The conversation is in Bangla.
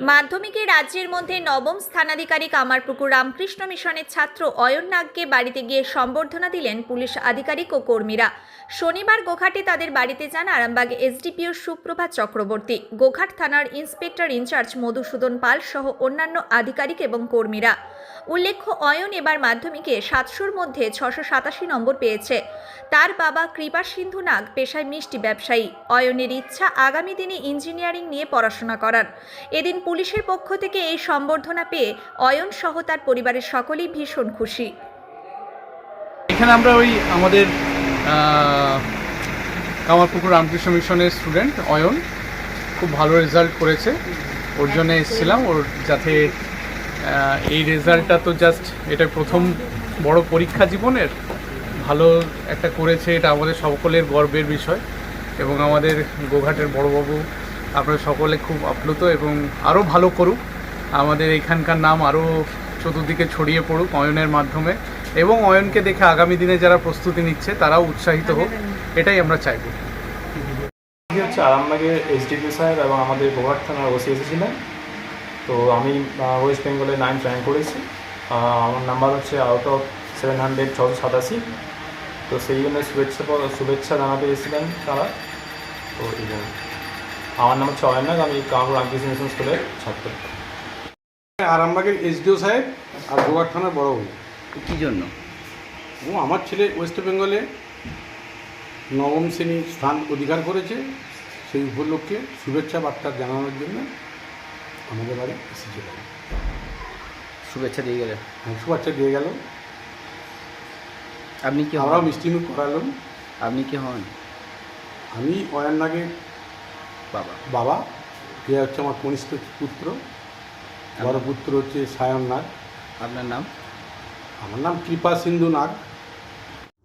মাধ্যমিকে রাজ্যের মধ্যে নবম স্থানাধিকারী কামারপুকুর রামকৃষ্ণ মিশনের ছাত্র অয়ন নাগকে বাড়িতে গিয়ে সম্বর্ধনা দিলেন পুলিশ আধিকারিক ও কর্মীরা। শনিবার গোঘাটে তাদের বাড়িতে যান আরামবাগ এসডিপিও সুপ্রভা চক্রবর্তী। গোঘাট থানার ইন্সপেক্টর ইনচার্জ মধুসূদন পাল সহ অন্যান্য আধিকারিক এবং কর্মীরা। উল্লেখ্য, অয়ন এবার মাধ্যমিকে সাতশোর মধ্যে ছশো সাতাশি নম্বর পেয়েছে। তার বাবা কৃপা সিন্ধু নাগ, পেশায় মিষ্টি ব্যবসায়ী। অয়নের ইচ্ছা আগামী দিনে ইঞ্জিনিয়ারিং নিয়ে পড়াশোনা করার। এদিন পুলিশের পক্ষ থেকে এই সম্বর্ধনা পেয়ে অয়ন সহ তার পরিবারের সকলেই ভীষণ খুশি। এখানে আমরা ওই আমাদের কামারপুকুর রামকৃষ্ণ মিশনের স্টুডেন্ট অয়ন। খুব ভালো রেজাল্ট করেছে। ওর জন্য এসেছিলাম। ওর যাতে এই রেজাল্টটা তো জাস্ট এটা প্রথম বড় পরীক্ষা জীবনের। ভালো একটা করেছে এটা আমাদের সকলের গর্বের বিষয় এবং আমাদের গোঘাটের বড়বাবু আপনারা সকলে খুব আপ্লুত এবং আরও ভালো করুক। আমাদের এখানকার নাম আরও চতুর্দিকে ছড়িয়ে পড়ুক অয়নের মাধ্যমে এবং অয়নকে দেখে আগামী দিনে যারা প্রস্তুতি নিচ্ছে তারাও উৎসাহিত হোক, এটাই আমরা চাইব। হচ্ছে আরামবাগের এসডিপি সাহেব এবং আমাদের গোহাট থানার ওসি এসেছিলেন। তো আমি ওয়েস্ট বেঙ্গলে নাইন র্যাঙ্ক করেছি। আমার নাম্বার হচ্ছে আউট অফ সেভেন হান্ড্রেড ছশো সাতাশি। তো সেই জন্য শুভেচ্ছা শুভেচ্ছা জানাতে এসেছিলেন তারা। তো এই জন্য। আমার নাম হচ্ছে অয়নাগ আমি কামরুল রামকৃষ্ণ মিশন স্কুলের ছাত্র। আরামবাগের এসডিও সাহেব আর গোয়ার থানার বড়বাবু কি জন্য? ও আমার ছেলে ওয়েস্ট বেঙ্গলে নবম শ্রেণির স্থান অধিকার করেছে। সেই উপলক্ষে শুভেচ্ছা বার্তা জানানোর জন্য আমাদের বাড়ি এসে চলে এসেছিল শুভেচ্ছা দিয়ে গেলেন। হ্যাঁ, শুভেচ্ছা দিয়ে গেল। আপনি কি আমরাও মিষ্টিমুখ করালাম। আপনি কি হন? আমি অয়ন্নাগের বাবা। বাবা। এ হচ্ছে আমার কনিষ্ঠ পুত্র। বড় পুত্র হচ্ছে সায়ন নাগ। আপনার নাম? আমার নাম কৃপা সিন্ধু নাগ।